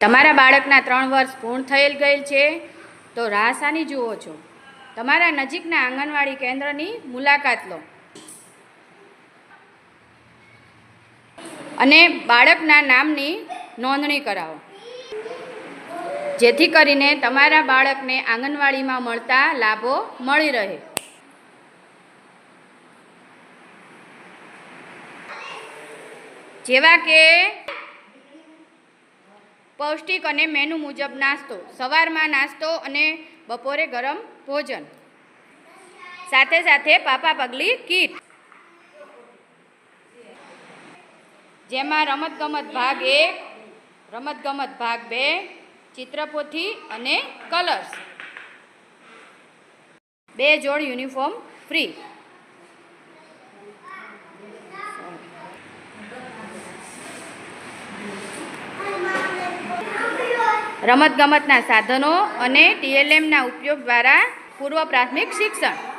તમારા બાળકના ત્રણ વર્ષ પૂર્ણ થયેલ ગયેલ છે, તો રાહસાની જુઓ છો. તમારા નજીકના આંગણવાડી કેન્દ્રની મુલાકાત લો. અને બાળકના નામની નોંધણી કરાવો. જેથી કરીને તમારા બાળકને આંગણવાડીમાં મળતા લાભો મળી રહે. જેવા કે પૌષ્ટિક અને મેનુ મુજબ નાસ્તો. સવારમાં નાસ્તો અને બપોરે ગરમ ભોજન. સાથે સાથે પાપા પગલી કીટ. જેમાં રમતગમત ભાગ એક, રમતગમત ભાગ બે, ચિત્રપોથી અને કલર્સ. બે જોડ યુનિફોર્મ ફ્રી. રમતગમતના સાધનો અને ટીએલએમના ઉપયોગ દ્વારા પૂર્વ પ્રાથમિક શિક્ષણ.